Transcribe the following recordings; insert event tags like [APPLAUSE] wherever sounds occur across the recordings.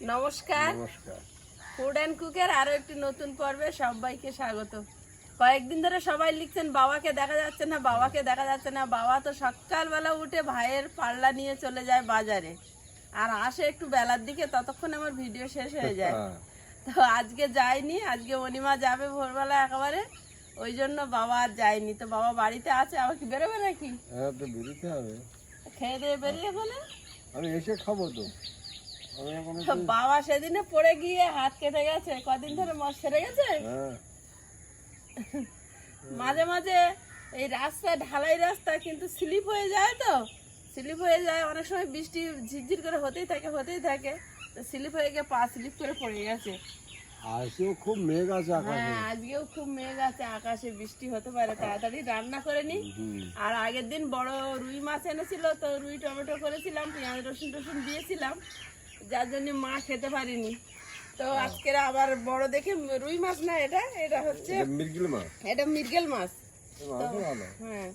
নমস্কার। নমস্কার। Food and কুকের আরও একটি নতুন পর্বে সবাইকে স্বাগত। কয়েকদিন ধরে সবাই লিখছেন বাবাকে দেখা যাচ্ছে না বাবাকে দেখা যাচ্ছে না। বাবা তো সকালবেলা উঠে ভাইয়ের পাল্লা নিয়ে চলে যায় বাজারে। আর আসে একটু বেলার দিকে ততক্ষণ আমার ভিডিও শেষ হয়ে যায়। হ্যাঁ, তো আজকে যায়নি আজকে অনিমা যাবে ভোরবেলা একেবারে। ওই জন্য বাবা আর যায়নি। তো বাবা বাড়িতে আছে আবার কি বেরোবে নাকি? হ্যাঁ তো বেরোতে হবে। খেয়ে দিয়ে বেরিয়ে ফেলে আমি এসে খাব তো। বাবা সেদিনে পড়ে গিয়ে হাত কেটে গেছে। কদিন ধরে মশ সেরে গেছে? হ্যাঁ। মাঝে মাঝে এই রাস্তা ঢালাই রাস্তা কিন্তু স্লিপ হয়ে যায় তো। স্লিপ হয়ে যায় অনেক সময় বৃষ্টি ঝিরঝির করে হতেই থাকে হতেই থাকে। তো স্লিপ হয়ে গিয়ে পা স্লিপ করে পড়ে গেছে। আজকেও খুব মেঘ আছে আকাশে। হ্যাঁ আজকেও খুব মেঘ আছে আকাশে বৃষ্টি হতে পারে। তাড়াতাড়ি রান্না করে নি। আর আগের দিন বড় রুই মাছ এনেছিল তো রুই টমেটো করেছিলাম পেঁয়াজ রসুন টসুন দিয়েছিলাম। যার জন্য মা খেতে পারিনি। তো আজকে আবার বড় দেখে রুই মাছ না এটা? এটা হচ্ছে মাছ। এটা মৃগেল মাছ। হ্যাঁ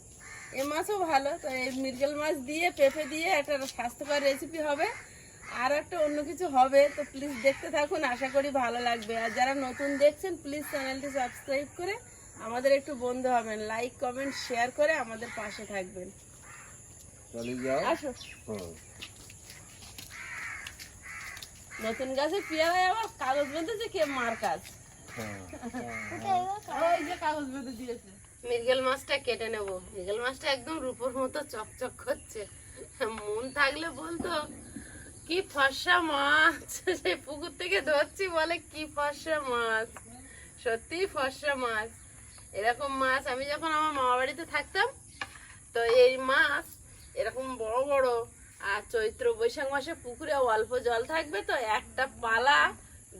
এ মাছও ভালো। তো এই মৃগেল মাছ দিয়ে পেঁপে দিয়ে একটা স্বাস্থ্যকর রেসিপি হবে। আর একটা অন্য কিছু হবে। তো প্লিজ দেখতে থাকুন আশা করি ভালো লাগবে। আর যারা নতুন দেখছেন প্লিজ চ্যানেলটি সাবস্ক্রাইব করে আমাদের একটু বন্ধু হবেন। লাইক কমেন্ট শেয়ার করে আমাদের পাশে থাকবেন। আসো। হ্যাঁ। নতুন গাছে পেয়ারায় আবার কাগজ বেঁধেছে কে মার কাজ? হ্যাঁ। ওই যে কাগজ বেঁধে দিয়েছে। মৃগেল মাছটা কেটে নেব। মৃগেল মাছটা একদম রূপোর মতো চকচক করছে। মন থাকলে বলতো কি ফর্সা মাছ? সেই পুকুর থেকে ধরছি বলে কি ফর্সা মাছ? সত্যি ফর্সা মাছ। এরকম মাছ আমি যখন আমার মামা বাড়িতে থাকতাম তো এই মাছ এরকম বড় বড় আর চৈত্র বৈশাখ মাসে পুকুরে অল্প জল থাকবে তো একটা পালা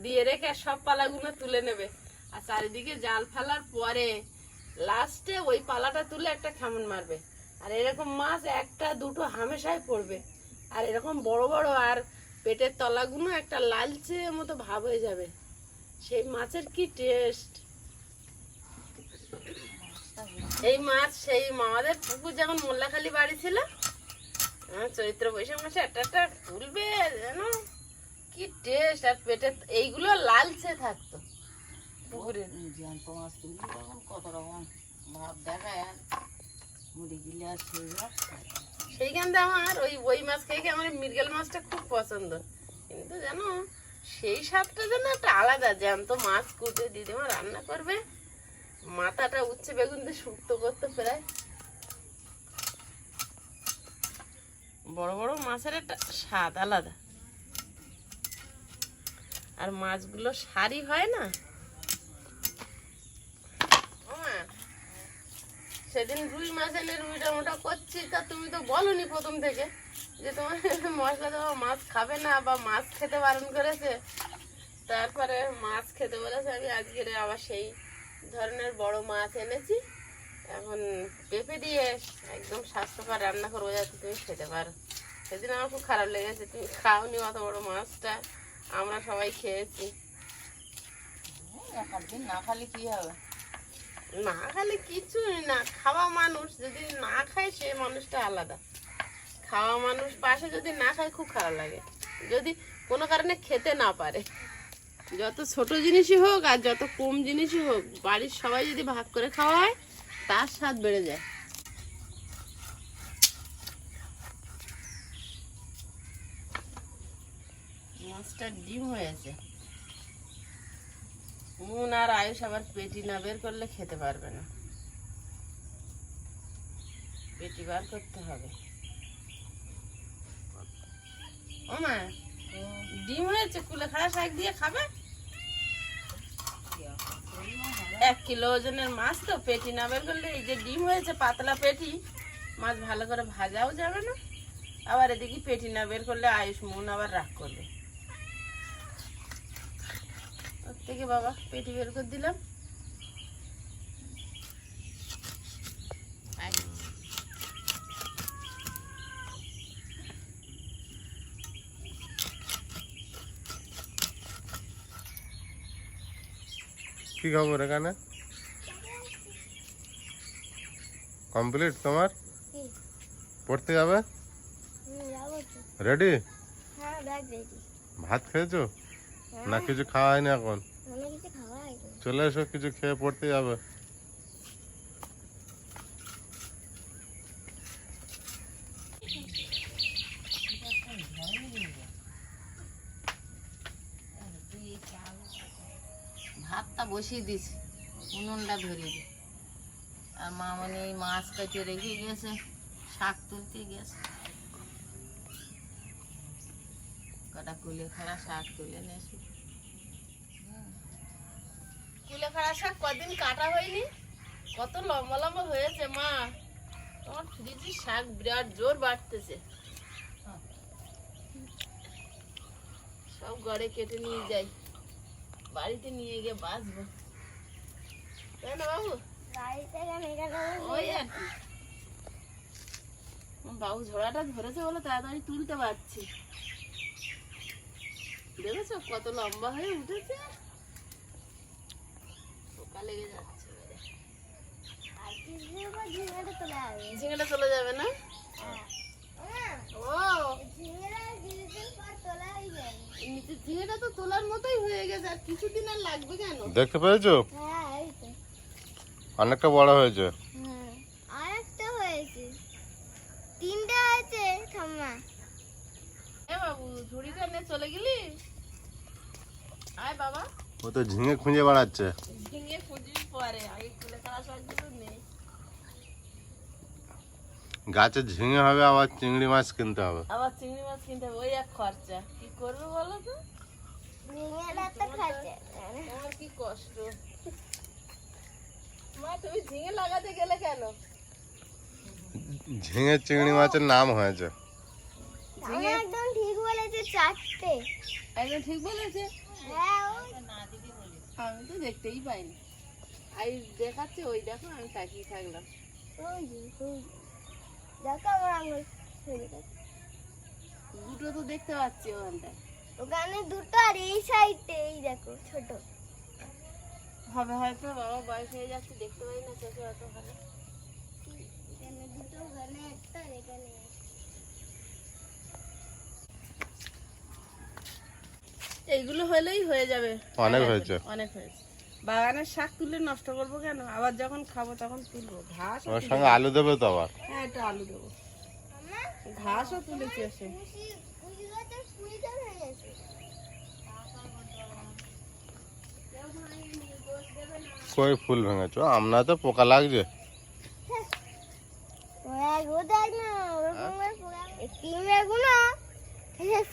দিয়ে রেখে সব পালাগুলো তুলে নেবে। আর চারিদিকে জাল ফেলার পরে লাস্টে ওই পালাটা তুলে একটা খামন মারবে। আর এরকম মাছ একটা, দুটো হামেশাই পড়বে। আর এরকম বড় বড় আর পেটের তলাগুলো একটা লালচে মতো ভাব হয়ে যাবে। সেই মাছের কি টেস্ট এই মাছ সেই মামাদের পুকুর যখন মোল্লাখালি বাড়ি ছিল চৈত্র বৈশাখ মাসে একটা একটা তুলবে যেন কি টেস্ট আর পেটে এইগুলো লালচে থাকতো। পুকুরে জ্যান্ত মাছ তুলি তখন কত রকম ভাব দেখায়। মুড়ি গিলে আর। সেইখান থেকে আমার ওই ওই মাছ খেয়ে আমার মৃগেল মাছটা খুব পছন্দ। কিন্তু জানো সেই স্বাদটা যেন একটা আলাদা জ্যান্ত মাছ কুটে দিদিমা রান্না করবে। মাথাটা উচ্ছে বেগুন দিয়ে শুক্তো করতে প্রায়। বড় বড় মাছের একটা স্বাদ আলাদা। আর মাছগুলো সারি হয় না? সেদিন রুই মাছ এনে রুই টমেটো করছি, তা তুমি তো বলনি প্রথম থেকে যে তোমার [LAUGHS] মশলা দেওয়া মাছ খাবে না বা মাছ খেতে বারণ করেছে। তারপরে মাছ খেতে বলেছে, আমি আজকে আবার সেই ধরনের বড় মাছ এনেছি। এখন পেঁপে দিয়ে একদম স্বাস্থ্যকর রান্না করব যাতে তুমি খেতে পারো। সেদিন আমার খুব খারাপ লেগেছে তুমি খাওনি অত বড় মাছটা আমরা সবাই খেয়েছি। দিন না খালে কি হবে? না খালে কিছুই না খাওয়া মানুষ যদি না খায় সে মানুষটা আলাদা। খাওয়া মানুষ পাশে যদি না খায় খুব খারাপ লাগে। যদি কোনো কারণে খেতে না পারে। যত ছোট জিনিসই হোক আর যত কম জিনিসই হোক বাড়ির সবাই যদি ভাগ করে খাওয়া হয় তার স্বাদ বেড়ে যায়। মাছটা ডিম হয়েছে মুন আর আয়ুষ আবার পেটি না বের করলে খেতে পারবে না। পেটি বার করতে হবে। ও মা, ডিম হয়েছে কুলেখাড়া শাক দিয়ে খাবে? এক কিলো ওজনের মাছ তো, পেটি না বের করলে এই যে ডিম হয়েছে, পাতলা পেটি, মাছ ভালো করে ভাজাও যাবে না। আবার এদিকে পেটি না বের করলে আয়ুষ মন আবার রাগ করবে। ওর থেকে বাবা পেটি বের করে দিলাম আয়। কি খবর এখানে? কমপ্লিট তোমার? পড়তে যাবে? রেডি হ্যাঁ ভাত খেয়েছো? না কিছু খাওয়া হয়নি এখন? চলে এসো কিছু খেয়ে পড়তে যাবে। বসিয়ে দিছি উনুনটা ধরে দি আর মামনি এই মাছ কেটে রেখে গেছে, শাক তুলতে গেছে। কটা কুলে খাড়া শাক তুলে নেছি কুলেখাড়া শাক কদিন কাটা হয়নি? কত লম্বা লম্বা হয়েছে মা। তোমার ফ্রিজের শাক বিরাট জোর বাড়তেছে। সব ঘরে কেটে নিয়ে যাই। বাড়িতে নিয়ে গিয়ে বাঁচবো। তাই না বাবু ওই আর কি বাবু ঝোড়াটা ধরেছে বলে তাড়াতাড়ি তুলতে পারছি। দেখেছ কত লম্বা হয়ে উঠেছে? পোকা লেগে যাচ্ছে। ঝিঙেটা চলে যাবে না? হ্যাঁ। ঝিঙেটা তো তোলার মতোই হয়ে গেছে আর কিছুদিন আর লাগবে কেন? দেখতে পেয়েছ অনেকটা বড় হয়েছে। হ্যাঁ আরেকটা হয়েছে। তিনটা হয়েছে ঠাম্মা এ বাবু ঝুড়িটা নিয়ে চলে গেলি? আয় বাবা। ও তো ঝিঙে খুঁজে বেড়াচ্ছে। ঝিঙে খুঁজি পরে আগে খাওয়া নেই। গাছে ঝিঙে হবে আবার চিংড়ি মাছ কিনতে হবে। আবার চিংড়ি মাছ কিনতে হবে ওই এক খরচা। কি করবে বলো তো? খাচ্ছে আমার কি কষ্ট? ঝিঙে লাগাতে গেলে কেন? ঝিঙে চিংড়ি মাছের নাম হয়েছে। একদম ঠিক বলেছে চারটে। একদম ঠিক বলেছে? হ্যাঁ আমি তো দেখতেই পাইনি। আই দেখাচ্ছে ওই দেখো আমি তাকিয়ে থাকলাম। ওই যে, ওই যে। দেখো আমার আঙুল দুটো তো দেখতে পাচ্ছি ওখানটায়। ওখানে দুটো আর এই সাইডে এই দেখো ছোট। হবে হয়তো বাবা বয়স হয়ে যাচ্ছে দেখতে পাই না চোখে অত ভালো। এইগুলো হলেই হয়ে যাবে। অনেক হয়েছে। অনেক হয়েছে। বাগানের শাক তুলে নষ্ট করব কেন? আবার যখন খাব তখন তুলবো। ঘাস ওর সঙ্গে আলু দেবে তো আবার? হ্যাঁ একটু আলু দেবো। ঘাসও তুলেছি এসে। কই ফুল ভেঙেছো, আমরা তো পোকা লাগছে।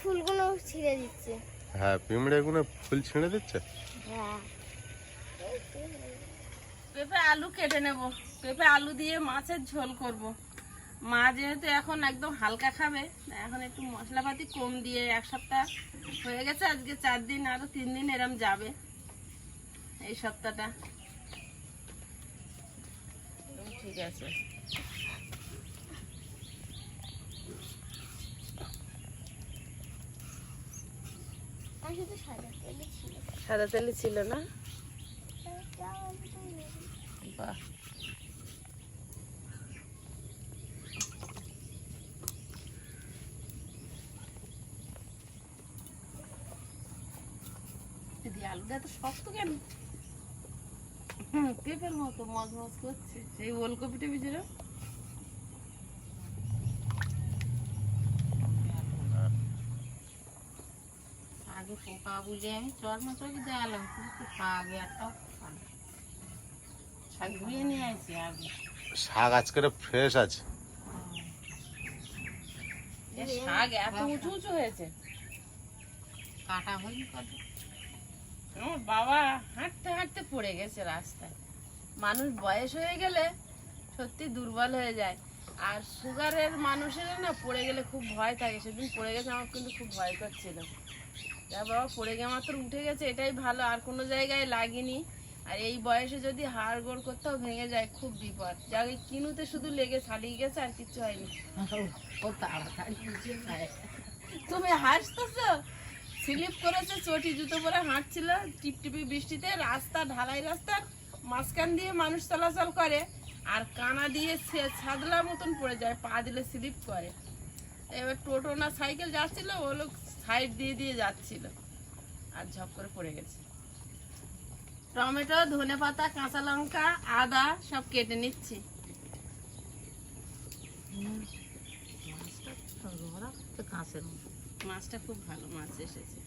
ফুলগুলো ছিঁড়ে দিচ্ছে হ্যাঁ ফুল ছিঁড়ে দিচ্ছে? পেঁপে আলু কেটে নেব। পেঁপে আলু দিয়ে মাছের ঝোল করব। মা যেহেতু এখন একদম হালকা খাবে, এখন একটু মশলাপাতি কম দিয়ে এক সপ্তাহ হয়ে গেছে, আজকে চার দিন আরও তিন দিন এরম যাবে এই সপ্তাহটা। ঠিক আছে। সাদা ছিল। তেলে ছিল না? বাহ। দিদি আলুটা তো শক্ত কেন? পেঁপের মতো করছে। সেই আগে পোকা বুঝে আমি কিন্তু আগে একটাও শাক ধুয়ে নিয়ে আসি আগে। শাক আজকের ফ্রেশ আছে। শাক এত উঁচু উঁচু হয়েছে। কাটা হয়নি কত? আমার বাবা হাঁটতে হাঁটতে পড়ে গেছে রাস্তায়। মানুষ বয়স হয়ে গেলে সত্যি দুর্বল হয়ে যায়। আর সুগারের মানুষের না পড়ে গেলে খুব ভয় থাকে। সেদিন পড়ে গেছে আমার কিন্তু খুব ভয় করছিল। যা বাবা পড়ে গিয়ে মাত্র উঠে গেছে এটাই ভালো। আর কোনো জায়গায় লাগেনি। আর এই বয়সে যদি হাড় গোড় কোথাও ভেঙে যায় খুব বিপদ। যা ওই কিনুতে শুধু লেগে ছাড়িয়ে গেছে আর কিচ্ছু হয়নি। তুমি হাসতেছো? স্লিপ করেছে, চটি জুতো পরে হাঁটছিল, টিপটিপি বৃষ্টিতে, রাস্তা, ঢালাই রাস্তা, মাঝখান দিয়ে মানুষ চলাচল করে, আর কানা দিয়ে সে ছাদলার মতন পড়ে যায়, পা দিলে স্লিপ করে। এবার টোটো না সাইকেল যাচ্ছিল, ও লোক সাইড দিয়ে দিয়ে যাচ্ছিল, আর ঝপ করে পড়ে গেছে। টমেটো ধনে পাতা কাঁচা লঙ্কা, আদা সব কেটে নিচ্ছি। তো কাঁচের। মাছটা খুব ভালো মাছ এসেছে।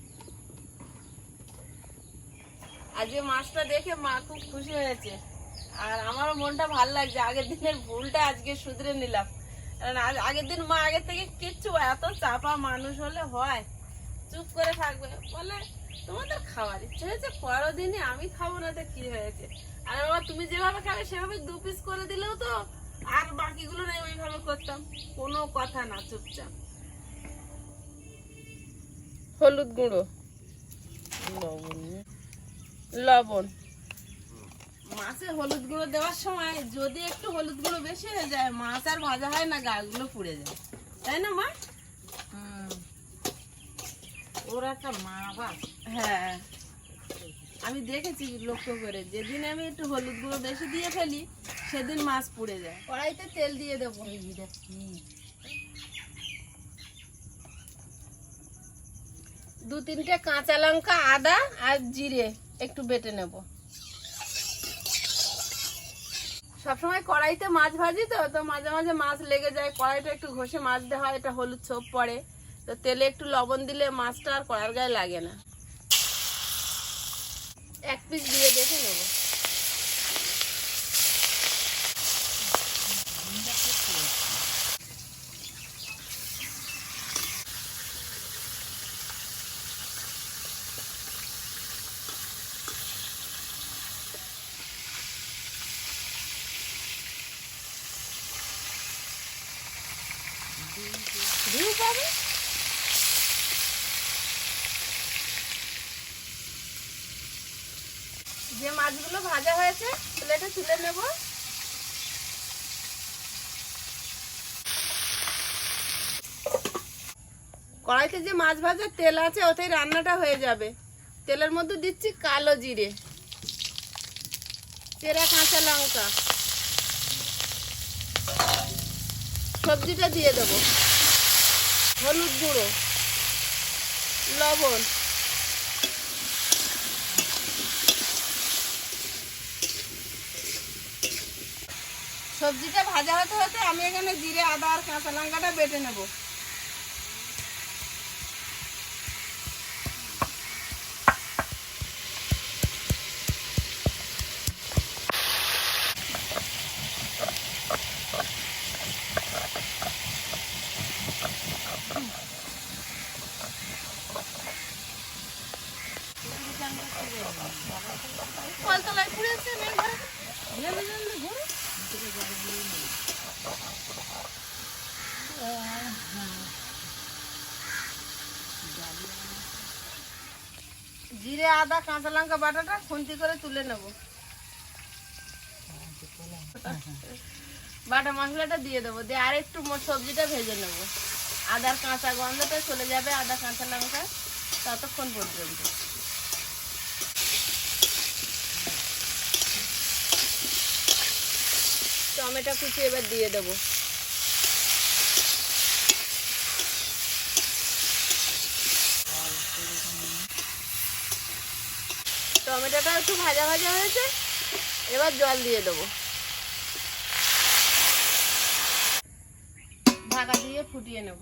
আজকে মাছটা দেখে মা খুব খুশি হয়েছে। আর মনটা ভালো লাগছে, আগের দিনের ভুলটা আজকে শুধরে নিলাম। আগের দিন মা আগের থেকে কিচ্ছু এত চাপা মানুষ হলে হয়। চুপ করে থাকবে, বলে তোমাদের খাওয়ার ইচ্ছে হয়েছে পরের দিনই আমি খাব না তো কি হয়েছে? আর বাবা, তুমি যেভাবে খাবে সেভাবে দু পিস করে দিলেও তো আর বাকিগুলো নেই, ওইভাবে করতাম। কোনো কথা না, চুপচাপ। হলুদ গুঁড়ো। লবণ। লবণ মাছে হলুদ গুঁড়ো দেওয়ার সময় যদি একটু হলুদ গুঁড়ো বেশি হয়ে যায় মাছ আর ভাজা হয় না গাগুলো পুড়ে যায়। তাই না মা। ওর একটা মা বাস হ্যাঁ। আমি দেখেছি লক্ষ্য করে যেদিন আমি একটু হলুদ গুঁড়ো বেশি দিয়ে ফেলি সেদিন মাছ পুড়ে যায়। কড়াইতে তেল দিয়ে দেবো এইটা কি দু তিনটে কাঁচা লঙ্কা, আদা আর জিরে একটু বেটে নেব। সবসময় কড়াইতে মাছ ভাজি তো তো মাঝে মাঝে মাছ লেগে যায়, কড়াইটা একটু ঘষে মাজতে হয়, এটা হলুদ ছোপ পড়ে। তো তেলে একটু লবণ দিলে মাছটা আর কড়ার গায়ে লাগে না। এক পিস দিয়ে দেখে নেব। মাছগুলো ভাজা হয়েছে, প্লেটে তুলে নেব। কড়াইতে যে মাছ ভাজার তেল আছে, ওতেই রান্নাটা হয়ে যাবে। তেলের মধ্যে দিচ্ছি কালো জিরে, চেরা কাঁচা লঙ্কা। সবজিটা দিয়ে দেবো। হলুদ গুঁড়ো, লবণ। সবজিটা ভাজা হতে হতে আমি এখানে জিরে আদা আর কাঁচা লঙ্কাটা বেটে নেব কলতলায় ঘুরেছে মেয়ে ঘরে জলদি জলদি ঘুরে জিরে আদা, কাঁচা লঙ্কা বাটাটা খুন্তি করে তুলে নেব। বাটা মশলাটা দিয়ে দেবো। দিয়ে আর একটু ম- সবজিটা ভেজে নেব। আদার কাঁচা গন্ধটা চলে যাবে আদা, কাঁচা লঙ্কা ততক্ষণ পর্যন্ত। টমেটো কুচি এবার দিয়ে দেবো। টমেটোটা একটু ভাজা ভাজা হয়েছে, এবার জল দিয়ে দেবো। ঢাকা দিয়ে ফুটিয়ে নেব।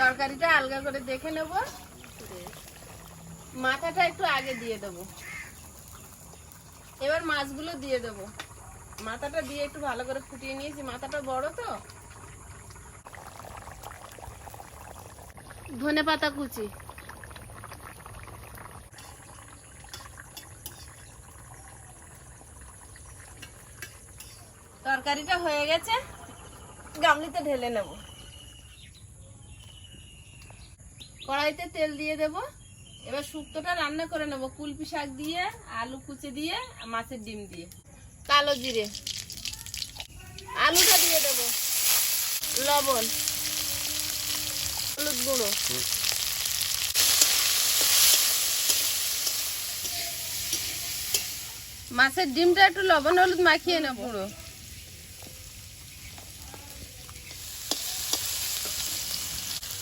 তরকারিটা আলগা করে দেখে নেব। মাথাটা একটু আগে দিয়ে দেবো। এবার মাছগুলো দিয়ে দেবো। মাথাটা দিয়ে একটু ভালো করে ফুটিয়ে নিয়েছি। মাথাটা বড় তো। ধনে পাতা কুচি। তরকারিটা হয়ে গেছে, গামলিতে ঢেলে নেব। কড়াইতে তেল দিয়ে দেব। এবার শুক্তোটা রান্না করে নেব, কুলপি শাক দিয়ে, আলু কুচি দিয়ে মাছের ডিম দিয়ে। কালো জিরে। আলুটা দিয়ে দেব। লবণ। হলুদ গুঁড়ো। মাছের ডিমটা একটু লবণ হলুদ মাখিয়ে নেব। পুরো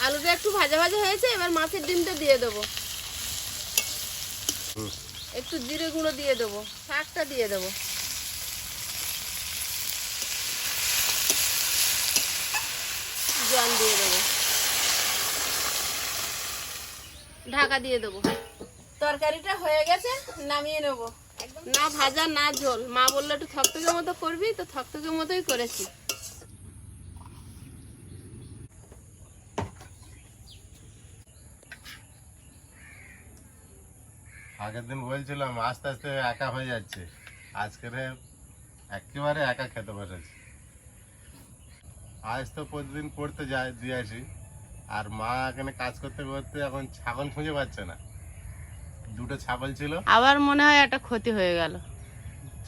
আলুটা একটু ভাজা ভাজা হয়েছে এবার মাছের ডিমটা দিয়ে দেবো। একটু জিরে গুঁড়ো দিয়ে দেবো শাকটা দিয়ে দেবো। জল দিয়ে দেবো। ঢাকা দিয়ে দেবো। তরকারিটা হয়ে গেছে নামিয়ে নেব। না ভাজা না ঝোল। মা বলল একটু থকথকে মতো করবি? তো থকথকে মতোই করেছি। আগের দিন বলছিলাম আস্তে আস্তে একা হয়ে যাচ্ছে। আজকের একেবারে একা খেতে বসেছি। আজ তো প্রতিদিন পড়তে যায় দিয়ে আসি। আর মা এখানে কাজ করতে করতে এখন ছাগল খুঁজে পাচ্ছে না। দুটো ছাগল ছিল। আবার মনে হয় একটা ক্ষতি হয়ে গেল।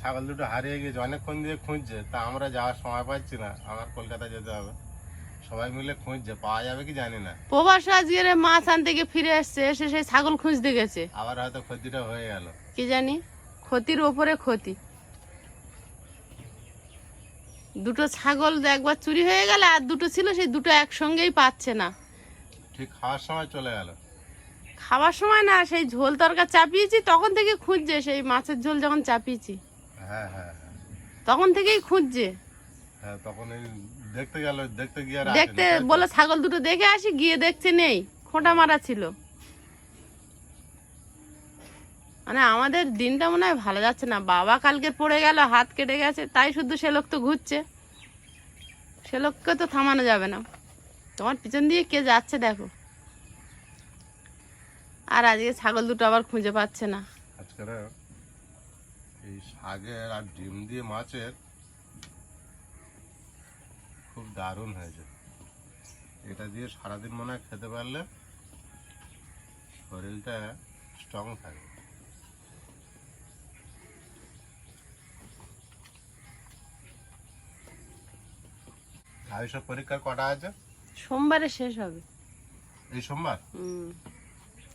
ছাগল দুটো হারিয়ে গেছে অনেকক্ষণ দিয়ে খুঁজছে। তা আমরা যাওয়ার সময় পাচ্ছি না। আমার কলকাতা যেতে হবে। সবাই মিলে খুঁজছে পাওয়া যাবে কি জানি না। প্রবাস আজকের মাছ আনতে গিয়ে ফিরে আসছে এসে সেই ছাগল খুঁজতে গেছে। আবার হয়তো ক্ষতিটা হয়ে গেল। কি জানি? ক্ষতির ওপরে ক্ষতি। দুটো ছাগল একবার চুরি হয়ে গেল আর দুটো ছিল সেই দুটো একসঙ্গেই পাচ্ছে না। ঠিক খাওয়ার সময় চলে গেল। খাওয়ার সময় না সেই ঝোল তরকা চাপিয়েছি তখন থেকে খুঁজছে সেই মাছের ঝোল যখন চাপিয়েছি। হ্যাঁ হ্যাঁ হ্যাঁ। তখন থেকেই খুঁজছে। হ্যাঁ তখন এই দেখতে গেল দেখতে গিয়ে দেখতে? বলে ছাগল দুটো দেখে আসি গিয়ে দেখছে নেই খোঁটা মারা ছিল। মানে আমাদের দিনটা মনে হয় ভালো যাচ্ছে না। বাবা কালকে পড়ে গেল হাত কেটে গেছে তাই শুধু সে লোক তো ঘুরছে। সে লোককে তো থামানো যাবে না। তোমার পিছন দিয়ে কে যাচ্ছে দেখো। আর আজকে ছাগল দুটো আবার খুঁজে পাচ্ছে না। আজকের এই শাকের আর ডিম দিয়ে মাছের খুব দারুণ হয়েছে। এটা দিয়ে সারাদিন মনে হয় খেতে পারলে শরীরটা স্ট্রং থাকে। আর পরীক্ষার কটা আছে? সোমবারে শেষ হবে। এই সোমবার? হুম।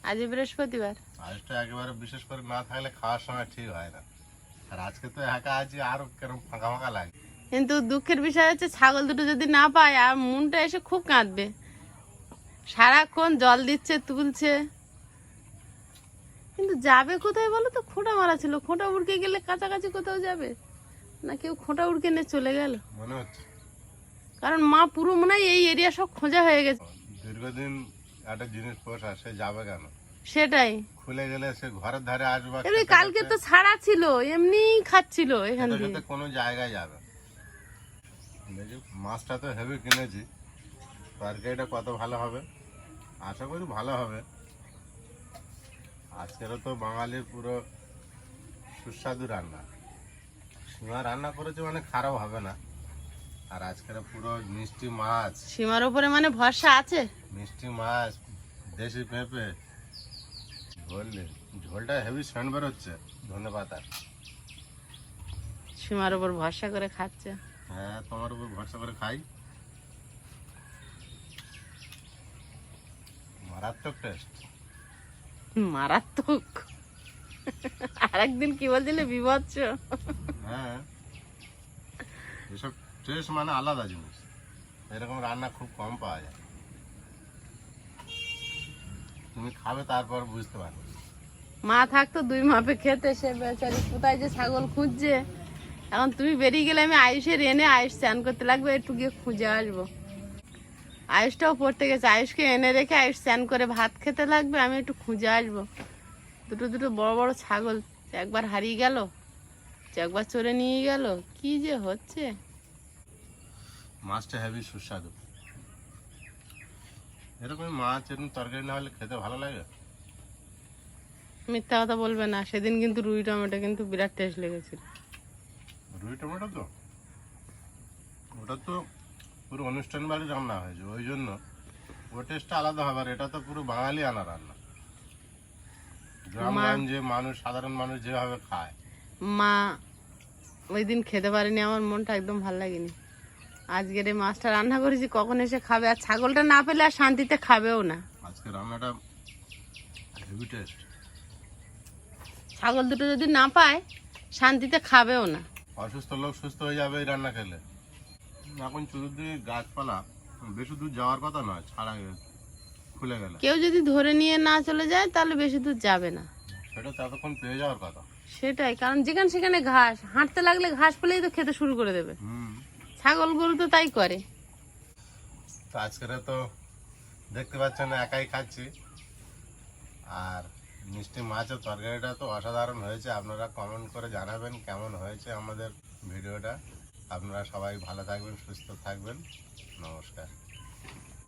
আজ বৃহস্পতিবার। আজটা একেবারে বিশেষ করে না থাকলে খাওয়ার সময় ঠিক হয় না। আর আজকে তো একা আছি আরও কেরম ফাঁকা ফাঁকা লাগে। কিন্তু দুঃখের বিষয় হচ্ছে ছাগল দুটো যদি না পায় আর মনটা এসে খুব কাঁদবে। সারাক্ষণ জল দিচ্ছে তুলছে। কিন্তু যাবে কোথায় বলো তো? খোঁটা মারা ছিল। খোঁটা উড়কে গেলে কাছাকাছি কোথাও যাবে? না কেউ খোঁটা উড়কে নিয়ে চলে গেল? মনে হচ্ছে। কারণ মা পুরো মনে হয় এই এরিয়া সব খোঁজা হয়ে গেছে। দীর্ঘদিন একটা জিনিস পোষা সে যাবে কেন? সেটাই। খুলে গেলে সে ঘরের ধারে আসবে কালকে তো ছাড়া ছিল এমনি খাচ্ছিল এখান খেতে কোনো জায়গায় যাবে দেখি মাছটা তো হেভি কিনেছি। তরকারিটা কত ভালো হবে? আশা করি ভালো হবে। আজকেরও তো বাঙালির পুরো সুস্বাদু রান্না। সীমা রান্না করেছে মানে খারাপ হবে না। আর আজকের পুরো মিষ্টি মাছ। সীমার উপরে মানে ভরসা আছে? মিষ্টি মাছ দেশি পেঁপে। ঝোল ঝোলটা হেভি সেন্ট বেরোচ্ছে। ধনে পাতা সীমার উপর ভরসা করে খাচ্ছে। হ্যাঁ তোমার উপর ভরসা করে খাই। মারাত্মক টেস্ট মারাত্মক? আরেকদিন কি বলছিলে বিভৎস? হ্যাঁ। এসব টেস্ট মানে আলাদা জিনিস। এরকম রান্না খুব কম পাওয়া যায়। তুমি খাবে তারপর বুঝতে পারবে। মা থাকতো দুই মাপে খেতে সে বেচারি কোথায় যে ছাগল খুঁজছে? এখন তুমি বেরিয়ে গেলে আমি আয়ুষের এনে আয়ুষ স্নান করতে লাগবে একটু গিয়ে খুঁজে আসব। আয়ুষটাও পড়তে গেছে। আয়ুষকে এনে রেখে আয়ুষ স্নান করে ভাত খেতে লাগবে আমি একটু খুঁজে আসব। দুটো দুটো বড় বড় ছাগল একবার হারিয়ে গেল একবার চড়ে নিয়ে গেল কি যে হচ্ছে? মাছটা হেভি সুস্বাদু। এরকম মাছ এরকম তরকারি না হলে খেতে ভালো লাগে? মিথ্যা কথা বলবে না। সেদিন কিন্তু রুই টমেটো কিন্তু বিরাট টেস্ট লেগেছিল। রুই টমেটো তো? ওটা তো পুরো অনুষ্ঠান বাড়ি রান্না হয়েছে ওই জন্য ও টেস্টটা আলাদা হবে আর এটা তো পুরো বাঙালি আনা রান্না। গ্রামগঞ্জে মানুষ সাধারণ মানুষ যেভাবে খায়। মা ওই দিন খেতে পারিনি আমার মনটা একদম ভালো লাগেনি। আজকের এই মাছটা রান্না করেছি কখন এসে খাবে? আর ছাগলটা না পেলে আর শান্তিতে খাবেও না। আজকে রান্নাটা হেভি টেস্ট ছাগল দুটো যদি না পায় শান্তিতে খাবেও না। অসুস্থ লোক সুস্থ হয়ে যাবে এই রান্না খেলে। এখন চতুর্দিকে গাছপালা বেশি দূর যাওয়ার কথা নয় ছাড়া গেছে খুলে গেল। কেউ যদি ধরে নিয়ে না চলে যায় তাহলে বেশি দূর যাবে না। সেটা ততক্ষণ পেয়ে যাওয়ার কথা। সেটাই কারণ যেখানে সেখানে ঘাস হাঁটতে লাগলে ঘাস পেলেই তো খেতে শুরু করে দেবে। ছাগল গরু তো তাই করে। তো আজকের তো দেখতে পাচ্ছেন একাই খাচ্ছি। আর মিষ্টি মাছের তরকারিটা তো অসাধারণ হয়েছে। আপনারা কমেন্ট করে জানাবেন কেমন হয়েছে আমাদের ভিডিওটা। আপনারা সবাই ভালো থাকবেন, সুস্থ থাকবেন। নমস্কার।